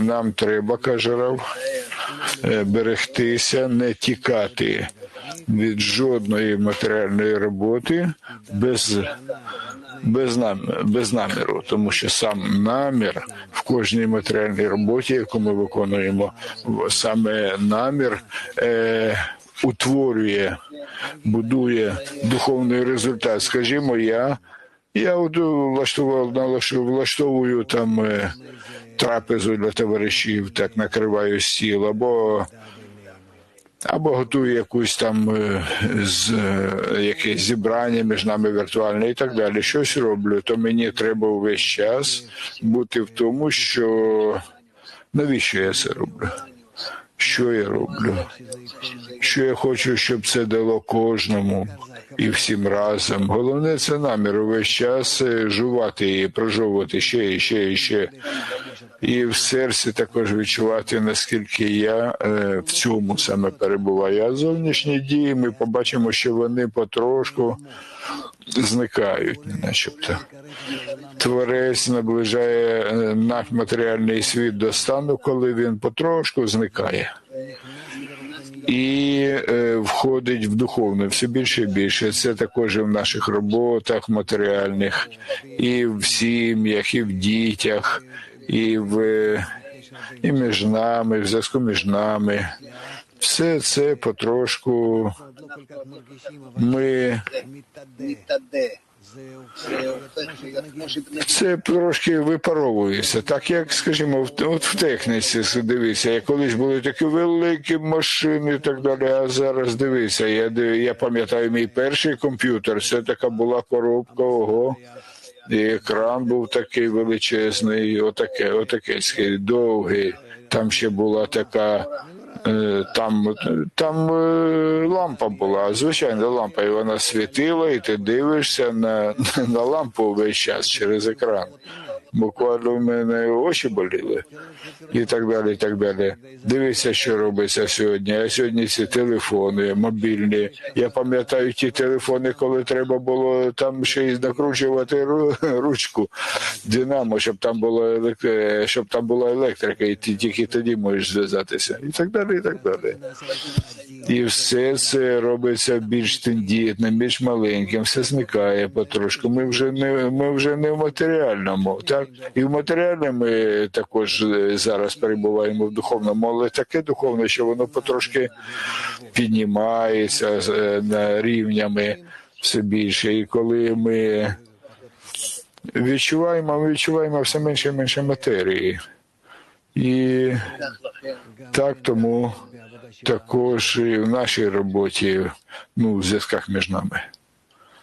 Нам треба, каже Рав, е, берегтися, не тікати від жодної матеріальної роботи без, без, нам, без наміру, тому що сам намір в кожній матеріальній роботі, яку ми виконуємо, саме намір е, утворює, будує духовний результат. Скажімо, я. Я от влаштував, влаштовую там е, трапезу для товаришів, так накриваю стіл, або, або готую якусь там е, з, е, якесь зібрання між нами віртуальне і так далі. Щось роблю, то мені треба увесь час бути в тому, що навіщо я це роблю? Що я роблю? Що я хочу, щоб це дало кожному і всім разом. Головне це намір увесь час е, жувати і прожовувати ще і ще і ще. І в серці також відчувати, наскільки я е, в цьому саме перебуваю. А зовнішні дії ми побачимо, що вони потрошку зникають, начебто. Творець наближає е, наш матеріальний світ до стану, коли він потрошку зникає. І е, входить в духовне все більше і більше. Це також і в наших роботах матеріальних, і в сім'ях, і в дітях, і в і між нами, в зв'язку між нами. Все це потрошку ми це трошки випаровується, так як, скажімо, от в техніці дивися, я колись були такі великі машини, і так далі. А зараз дивися, я я пам'ятаю мій перший комп'ютер. Це така була коробка. Ого. І екран був такий величезний, отаке, отакеський, довгий. Там ще була така е, Там, там е, лампа була, звичайна лампа, і вона світила, і ти дивишся на, на лампу весь час через екран. Буквально в мене очі боліли і так далі. і так далі. Дивися, що робиться сьогодні. А сьогодні ці телефони мобільні. Я пам'ятаю ті телефони, коли треба було там ще й накручувати ручку динамо, щоб там було елек- щоб там була електрика, і ти тільки тоді можеш зв'язатися. І так далі, і так далі. І все це робиться більш тендітним, більш маленьким, все зникає потрошку. Ми вже не ми вже не в матеріальному, і в матеріальному ми також е, зараз перебуваємо в духовному, але таке духовне, що воно потрошки піднімається е, на рівнями все більше. І коли ми відчуваємо, ми відчуваємо все менше і менше матерії. І так тому також і в нашій роботі, ну в зв'язках між нами.